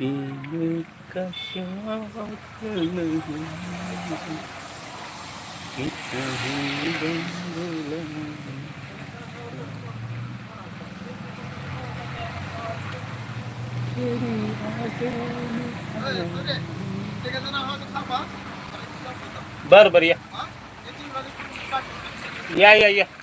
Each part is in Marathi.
छिपी कशात नहीं कितनी बंगला तेरी आगे बर बर या या या या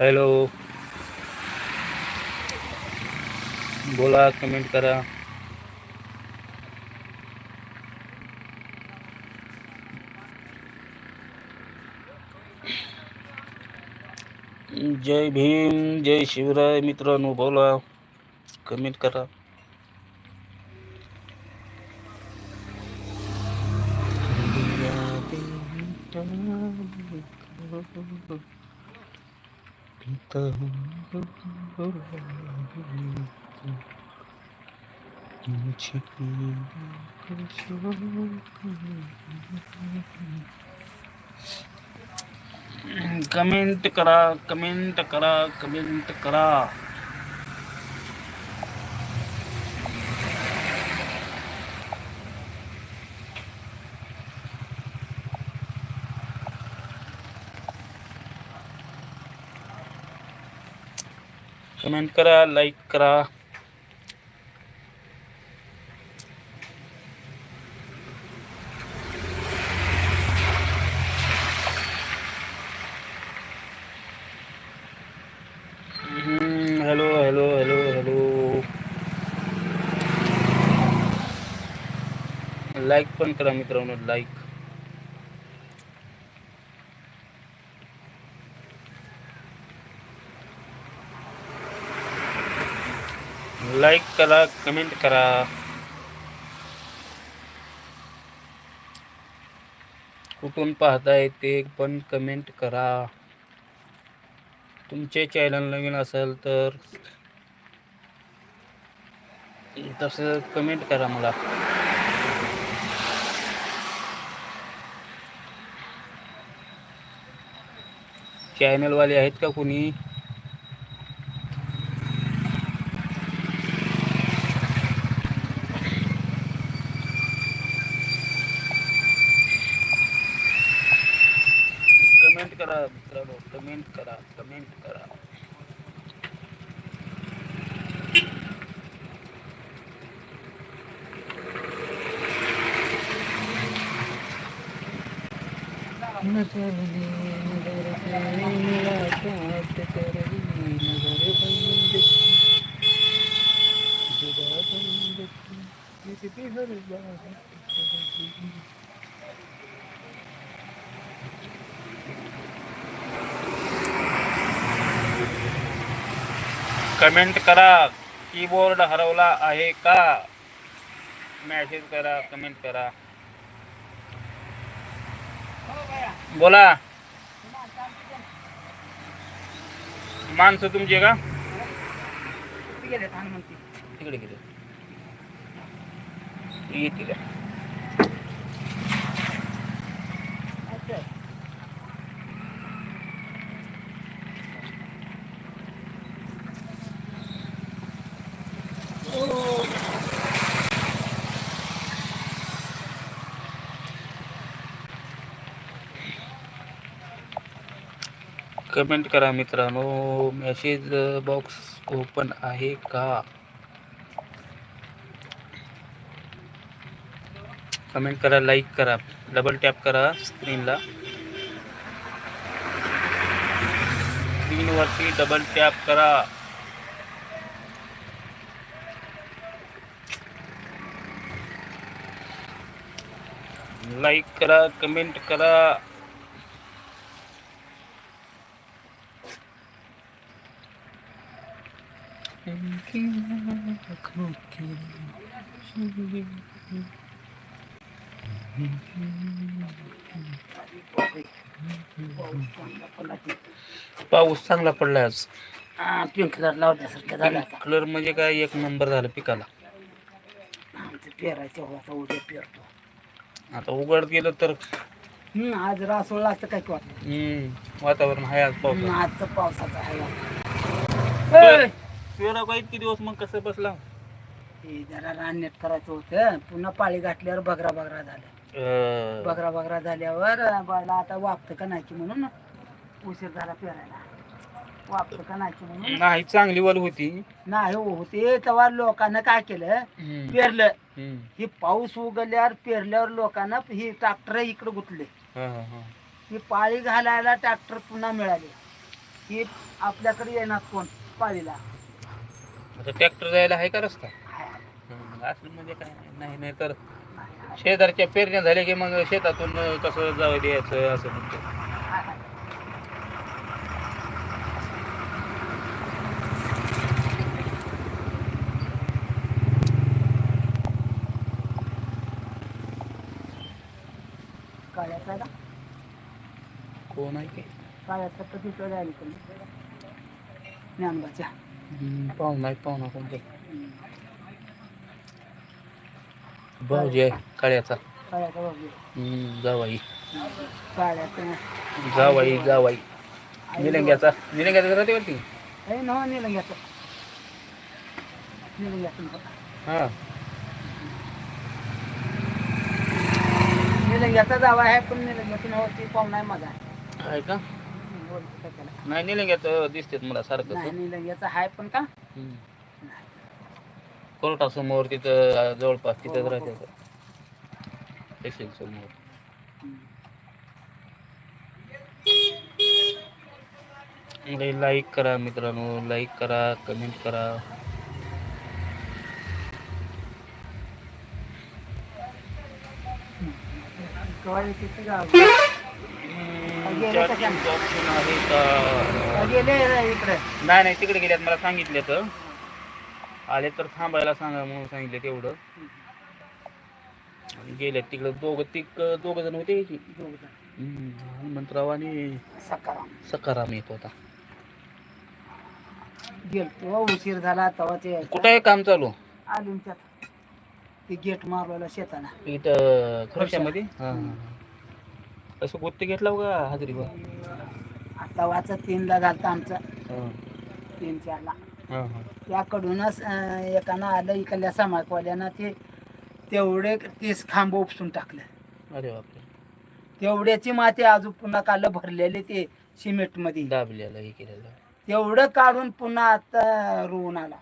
हॅलो बोला कमेंट करा. जय भीम जय शिवराय मित्रांनो बोला. कमेंट करा. कमेंट करा कमेंट करा कमेंट करा। कमेंट करा लाईक करा. Hello hello hello hello like पण करा मित्रांनो लाईक लाईक करा कमेंट करा. कुठून पाहताय ते पण कमेंट करा. तुमचे चॅनल नवीन असेल तर तसं कमेंट करा मला. चॅनलवाले आहेत का कोणी कमेंट करा मित्रांनो कमेंट करा कमेंट करा. नजर ने नजर कमेंट करा. कीबोर्ड हरवला आहे का? मेसेज करा कमेंट करा. बोला. माणसं तुमची का? तिकडे गेले कमेंट करा मित्रांनो मेसेज बॉक्स ओपन आहे का? कमेंट करा लाईक करा डबल टॅप करा स्क्रीनला स्क्रीनवरती डबल टॅप करा. लाईक करा कमेंट करा. पाऊस चांगला पडलाय आज. पिंक कलर लावल्यासारखं झालं कलर म्हणजे काय? एक नंबर झालं पिकाला. आमचं पेरायचं हो आता उद्या पेरतो. आता उघड गेलं तर हम्म, आज रासोळ लागतं काय हम्म, वातावरण आहे आज हम्म, पाऊस आजचं पावसाचं आहे. वाटतं. ए, पेरा का इतके दिवस मग कसं बसला? हे जरा रान नेट करायचं होतं. पुन्हा पाळी गाठल्यावर बगरा बगरा झालं. अं, बगरा बगरा झाल्यावर बायला आता वापतं का नाही की म्हणून? उशीर झाला पेरायला. का नाही की म्हणून. नाही चांगली वल होती. नाही हो ते तेव्हा लोकांना काय केलं? हम्म, पेरलं. हम्म, ही पाऊस उगल्यावर पेरल्यावर लोकांना ही ट्रॅक्टर इकडे गुतले. हा, हा, हा. ही पाळी घालायला ट्रॅक्टर पुन्हा मिळाले. ही आपल्याकडे येणार कोण? पाळीला. आता ट्रॅक्टर जायला आहे का रस्ता? हम्म, असं म्हणजे काय? नाही. नाही नाही तर शेजारच्या पेरण्या झाल्या की मग शेतातून कसं जावं द्यायचं असं म्हणतो काळ्याचा का कोण आहे तर तिकडे आली पण. ज्ञानबाच्या पाहुणा पाहुणा कोणतं. भाऊजी आहे काळ्याचा. काळ्याचा बाबू हम्म, जावाई. काळ्याचं. जावाई जावाई. निलंग्याचा. निलंग्याचा राहते वरती? हे नवा निलंग्याचं. निलंग्याचं. हा. निलंग्याचा जावा आहे पण निलंग्याचं नाव ते पाहुणा आहे माझा. आहे का? नाही निलंग्याचं दिसतेत मला सारखं निलंग्याचा आहे पण का? कोर्टासमोर तिथं जवळपास तिथंच राहते तहसील समोर लाईक करा मित्रांनो लाईक करा कमेंट करा. गेले आहे? का? गेले इकडे. नाही नाही तिकडे गेल्यात मला सांगितले तर. आले तर थांबायला सांगा म्हणून सांगितले तेवढं. आणि गेल्यात तिकडं दोघं तिक दोघं जण होते की? हम्म, हनुमंतराव आणि सकाराम. सकाराम येत होता गेलतो उशीर झाला तेव्हा ते कुठं आहे काम चालू? आलूंच्यात ते गेट मारलेला शेताना. इथं खर्चामध्ये हां हां. असं गुत्ते घेतला का हाजरीवर. आता वाचा तीनला झालता आमचं. तीन चारला. त्याकडूनच अं, एकानं आलं इकडल्या समाजवाल्यानं ते तेवढे तीस खांब उपसून टाकलं. अरे बापरे. तेवढ्याची माती अजून पुन्हा काल भरलेले ते सिमेंटमध्ये दाबलेलं हे केलेलं. तेवढं काढून पुन्हा आता रुवून आला.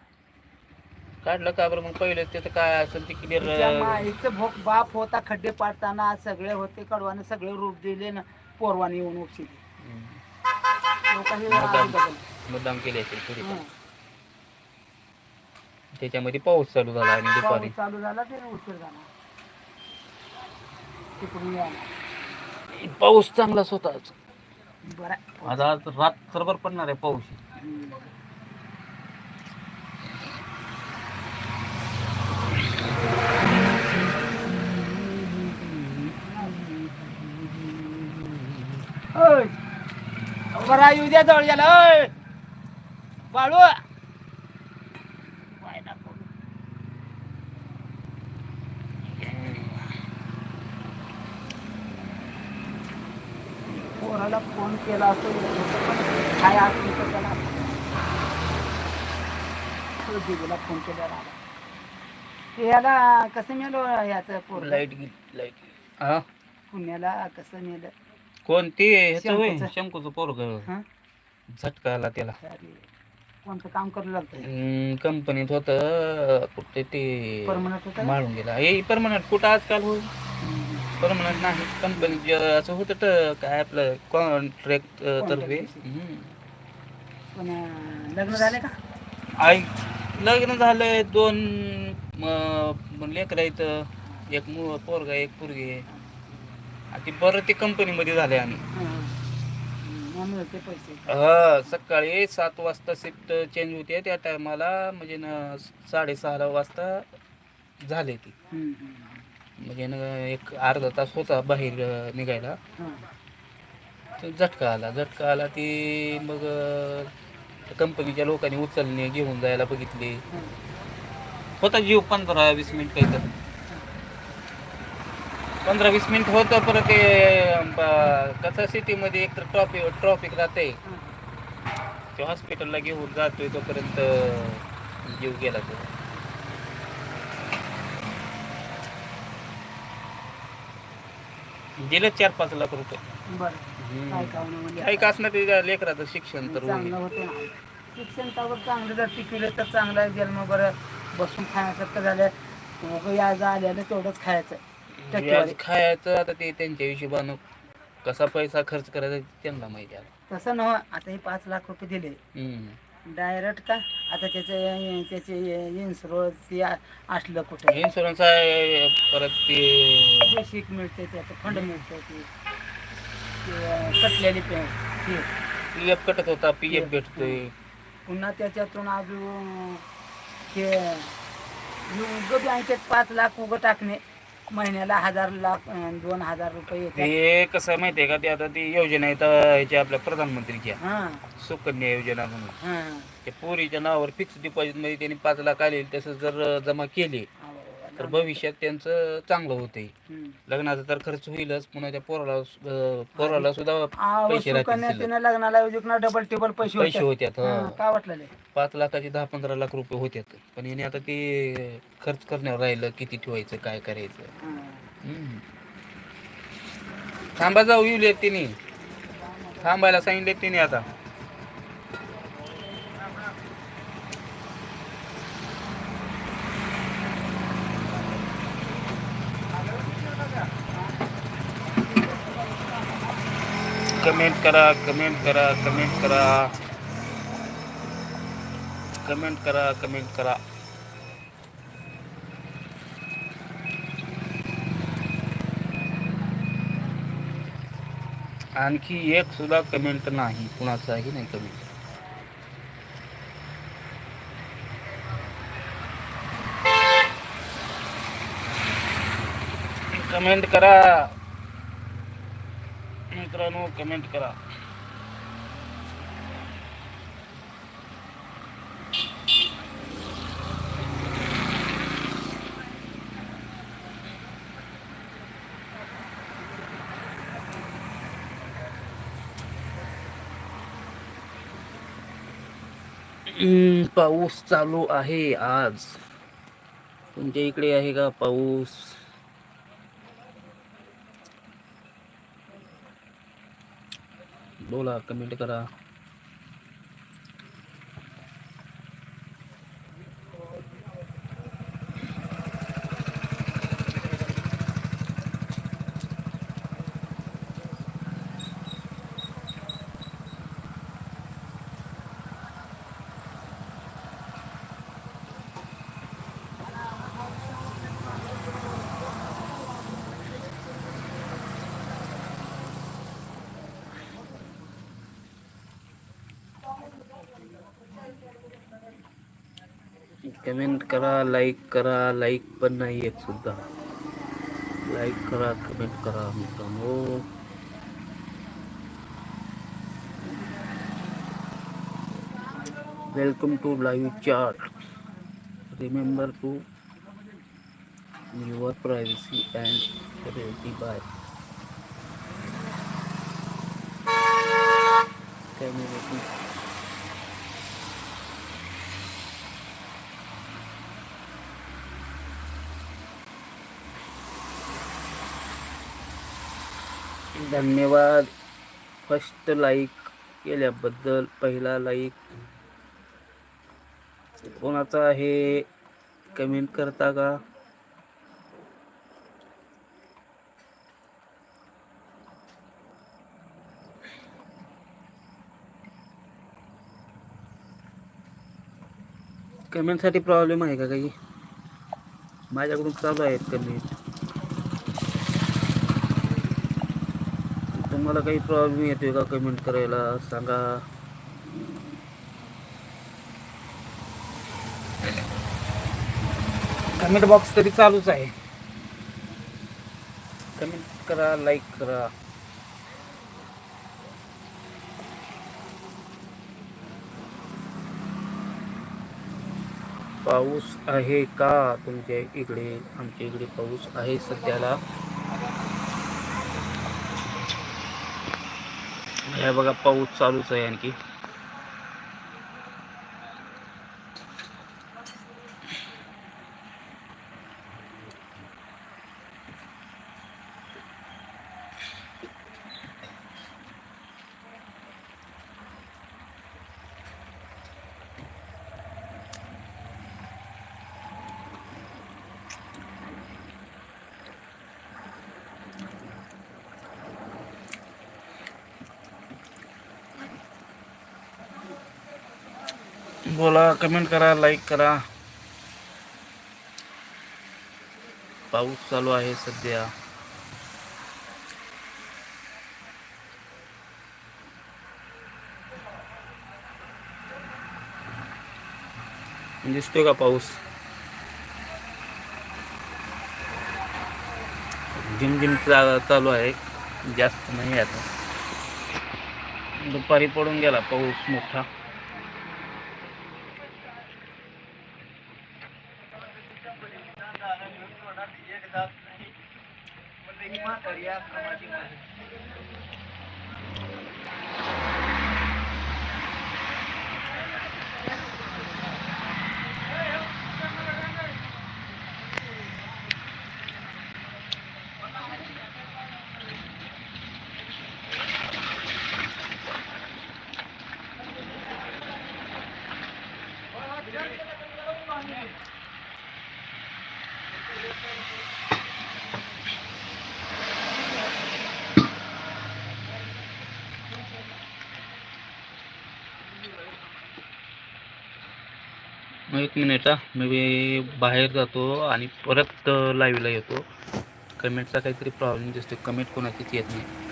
काढलं का बरं? मग पहिलं त्याचं काय असेल ते तिच्या क्लिअर माईचं भोक बाप होता खड्डे पाडताना सगळे होते कडवाने सगळे रूप दिले ना पोरवाने येऊन लोकांनी बदललं. मुद्दाम केले असेल थोडी हं. त्याच्यामध्ये पाऊस चालू झाला आणि दुपारी. पाऊस चालू झाला ते उशीर झाला. तिकडून यायला पाऊस चांगलाच होता आज. बरं. आज आज रात्रभर पडणार आहे पाऊस. बरा येऊ द्या जवळ ओय बाळू! फोन केला असतो काय असतो तर त्याला तो दीदीला फोन केला ते याला कसं मेलो याचं पोर लाइट गेली लाइट पुण्याला कसं मेलं? कोण ते ह्याचं होय शंकूचं. शंकूचं पोरग. हा? झटका आला त्याला. अरे कोणतं काम करू लागतं कंपनीत होत. कुठे ते परमनंट होतं? माळून गेला. हे परमनंट कुठं आजकाल? होय परमनंट नाही. कंपनीत असं होतं तर काय आपलं कॉन्ट्रॅक्ट तर्फे? हम्म. पण अं, लग्न झाले का? आई लग्न झालंय. दोन लेकरं आहेत. एक मु पोरगा एक पोरगी आहे. आणि ती बरं ते कंपनीमध्ये झाले आणि हं. पैसे हा सकाळी सात वाजता शिफ्ट चेंज होते त्या टायमाला म्हणजे न साडेसहाला वाजता झाले ती. म्हणजे न एक अर्धा तास होता बाहेर अं, निघायला हं. तो झटका आला झटका आला ती मग कंपनीच्या लोकांनी उचलणे घेऊन जायला बघितले हं. होता जीव पंधरा वीस मिनिट काही तर पंधरा वीस मिनिट होतं परत ते कसं सिटीमध्ये एक तर ट्रॉफिक ट्रॉफिक राहते. ते हॉस्पिटलला घेऊन जातोय तोपर्यंत जीव गेला तो. दिलं चार पाच लाख रुपये. म्हणजे काही का असणार ते लेकराचं शिक्षण तर शिक्षण चांगलं जर तर चांगलं जन्म बरं बसून खाण्यासारखं झालं. याज आल्यानं तेवढंच खायचं टक्केवारी व्याज खायचं आता ते त्यांच्या हिशोबानं कसा पैसा खर्च करायचा ते त्यांना माहिती आहे. तसं नव्ह आता हे पाच लाख रुपये दिले. हम्म. डायरेक्ट का? आता त्याचे त्याचे इन्शुरन्स ते असलं कुठे? इन्शुरन्स आहे परत ते बेसिक मिळते त्याचं फंड मिळतं ते. ते कटलेली पे हे. पी एफ कटत होता पी एफ भेटतोय. पुन्हा त्याच्यातून अजून ते उगं बँकेत पाच लाख उगं टाकणे. महिन्याला हजार लाख अं, दोन हजार रुपये येतात. ते कसं आहे माहितीये का? ते आता ती योजना आहे तर ह्याच्या आपल्या प्रधानमंत्रीच्या हां. सुकन्या योजना म्हणून. हां. ते पोरीच्या नावावर फिक्स डिपॉझिटमध्ये त्यांनी पाच लाख आले तसं जर जमा केले तर भविष्यात त्यांचं चांगलं होते. लग्नाचा तर खर्च होईलच पुन्हा त्या पोराला अं, पोराला सुद्धा पैसे सुकन्या राहतील तिनं लग्नाला योजना डबल टेबल पैसे पैसे होते होत्यात हा. काय वाटलं लय? पाच लाखाचे दहा पंधरा लाख रुपये होत्यात पण याने आता ते खर्च करण्यावर राहिलं किती ठेवायचं काय करायचं. हम्म. थांबा जाऊ येऊ तिने थांबायला सांगितले तिने आता कमेंट करा कमेंट करा कमेंट करा. कमेंट करा कमेंट करा. आणखी एक सुद्धा कमेंट नाही कुणाचाही नाही कमेंट कमेंट करा. मित्रांनो कमेंट करा. हम्म, पाऊस चालू आहे आज. तुमच्या इकडे आहे का पाऊस? बोला कमेंट करा. कमेंट करा लाईक करा लाईक पण नाही एक सुद्धा. लाईक करा कमेंट करा मित्रांनो. Welcome to live chat remember to your privacy and ready by community धन्यवाद. फर्स्ट लाईक केल्याबद्दल पहिला लाईक. कोणाचा आहे कमेंट करता का? कमेंटसाठी प्रॉब्लेम आहे का काही? माझ्याकडून चालू आहेत कमेंट. तुम्हाला काही प्रॉब्लेम येतोय का कमेंट करायला? सांगा. कमेंट बॉक्स तरी चालूच आहे. कमेंट करा लाईक करा. पाऊस आहे का तुमच्या इकडे? आमच्या इकडे पाऊस आहे सध्याला. हे बघा पाऊस चालूच आहे आणखी. बोला कमेंट करा लाईक करा. पाऊस चालू आहे सध्या. दिसतोय का पाऊस? झिम चालू आहे. जास्त नाही आता. दुपारी पडून गेला पाऊस मोठा. या सामाजिक मग एक मिनिट हा. मी बाहेर जातो आणि परत लाईव्हला येतो. कमेंटचा काहीतरी प्रॉब्लेम दिसतो कमेंट कोणाचीच येत नाही.